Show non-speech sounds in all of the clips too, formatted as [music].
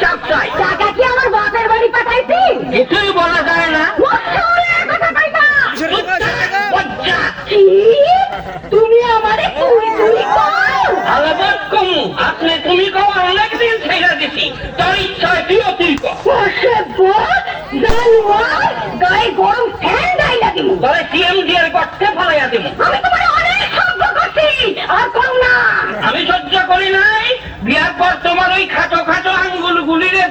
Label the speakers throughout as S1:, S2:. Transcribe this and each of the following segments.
S1: চাপ চাই
S2: টাকা কি আমার বাপের বাড়ি পাঠাইছি?
S1: কিছুই বলা যায় না।
S2: মশাউলের কথা কইবা
S1: বজ্জা।
S2: কি? তুমি আমারে তুই তুই কর
S1: কমু আপনি তুমি কও অনেকদিন ছেড়ে দিছি। তোর ইচ্ছা তুইও তুই কর
S2: বসে বস জানোয়ার গায়ে গরম ফ্যান দাই লাগি
S1: তোরে সিএম দিয়ে গর্তে ফলাইয়া দিব
S2: আমি তোমার অনেক সহ্য করছি আর কম না
S1: আমি সহ্য করি নাই বিয়ার পর তোমার ওই খাটো খাটো আঙ্গুল গুলিরে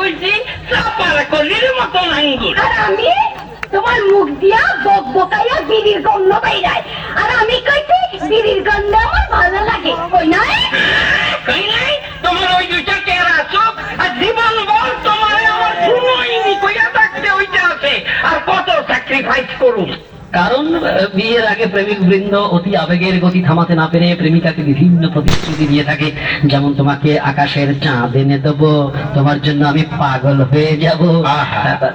S1: কইছি চাপার কলির মতন আঙ্গুল
S2: আর আমি তোমার মুখ দিয়া বক বকাইয়া বিড়ির গন্ধ বাইরায় আর আমি কইছি বিড়ির গন্ধ আমার ভালো লাগে। কই নাই?
S1: কই নাই? তোমার ওই দুইটা কেরা চোখ আর জীবন বল তোমার আমার শুনোইনি কইয়া থাকতে ওইটা আছে। আর কত স্যাক্রিফাইস করুন
S3: কারণ বিয়ের আগে প্রেমিক বৃন্দ অতি আবেগের গতি থামাতে না পেরে প্রেমিকাকে বিভিন্ন প্রতিশ্রুতি দিয়ে থাকে। যেমন তোমাকে আকাশের চাঁদ এনে দেবো তোমার জন্য আমি পাগল হয়ে যাব।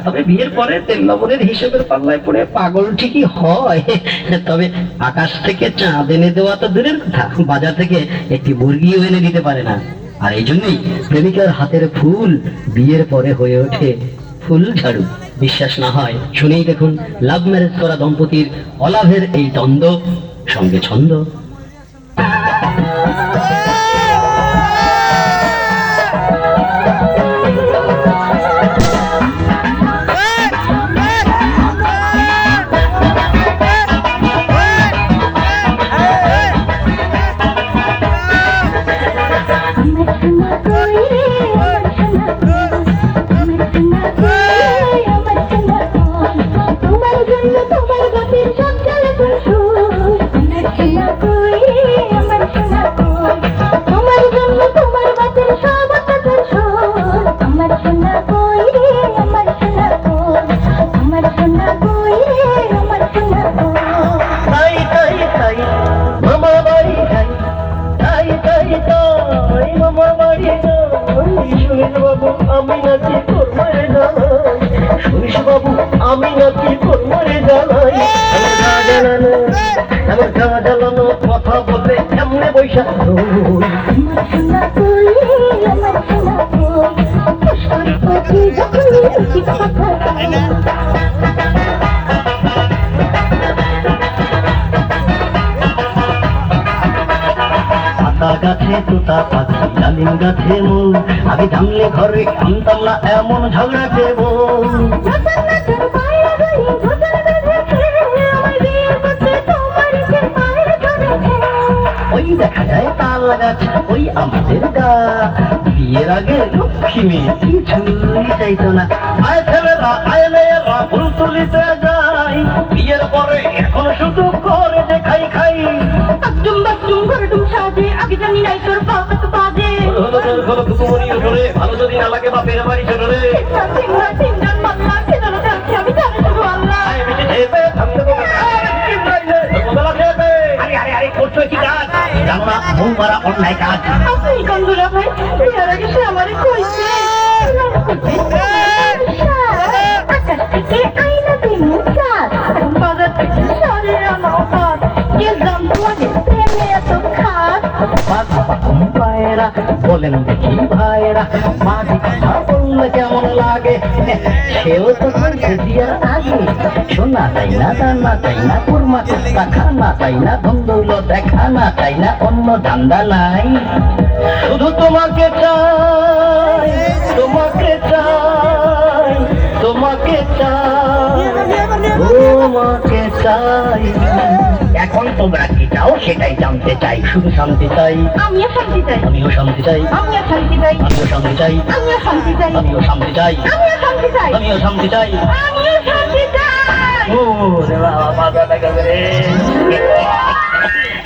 S3: তবে বিয়ের পরে তেল লবণের হিসেবের পাল্লায় পড়ে পাগল ঠিকই হয়। [laughs] তবে আকাশ থেকে চাঁদ এনে দেওয়া তো দূরের কথা বাজার থেকে একটি মুরগিও এনে দিতে পারে না। আর এই জন্যই প্রেমিকার হাতের ফুল বিয়ের পরে হয়ে ওঠে ফুল ঝাড়ু। বিশ্বাস না হয়। শুনেই দেখুন লাভ ম্যারেজ করা দম্পতির অলাভের এই দ্বন্দ্ব সঙ্গে ছন্দ। সুনীল বাবু আমি নাকি তোর মারে জানাই সুনীল বাবু আমি নাকি তোর মারে জানাই আমার গা জ্বালানো কথা বলে এমনি বৈশা
S2: আমার
S3: গাছে তোতা পাখি ডালিম গাছে মন আমি জানলে ঘরে আনতাম না এমন ঝগড়া দেব ওই দেখা যায় তাল গাছ, ওই আমাদের গা। বিয়ের আগে লক্ষ্মী মেয়ে কিছুই চাইতো না। আয় ছেলেরা আয় মেয়েরা যাই। বিয়ের পরে এখন শুধু করে
S2: সাজে নাই তোর বাপ বাজে।
S3: হলো তোর হলো কুকুমনি উঠোরে ভালো যদি না লাগে বাপের বাড়ি চলে রে।
S2: তিনজন তিনজন মাল্লা খেলানো যাচ্ছে আমি জানি শুধু আল্লাহ।
S3: আয় বেশি ছেপে থামতে বলো আরে আরে আরে করছ কি কাজ? জানো না বউ মারা অন্যায় কাজ।
S2: আপনি গন্ধরা ভাই বিয়ার আগে সে আমারে কইছে। বাজার থেকে সরে আনো ভাত কে জানতো আগে প্রেমে এত খাত
S3: ভাইরা বলেন দেখি ভাইরা মাঝি কথা বললে কেমন লাগে? সেও তো বিয়ার আগে শোনা চাই না দানা চাই না কুরমা কুত্তা খানা চাই না ধন্দৌল দেখা না চাই না অন্য ধান্দা নাই। শুধু তোমাকে চাই তোমাকে চাই তোমাকে চাই তোমাকে চাই। এখন তোমরা কি চাও সেটাই জানতে চাই শুধু শান্তি চাই
S2: আমিও শান্তি চাই
S3: আমিও শান্তি চাই
S2: আমিও শান্তি চাই
S3: আমিও শান্তি চাই
S2: আমিও শান্তি চাই
S3: আমিও শান্তি চাই
S2: আমিও শান্তি চাই
S3: আমিও শান্তি চাই
S2: আমিও শান্তি চাই
S3: ও রে বাবা মাথা দেখা রে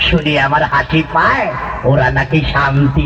S3: শুনি আমার হাসি পায় ওরা নাকি শান্তি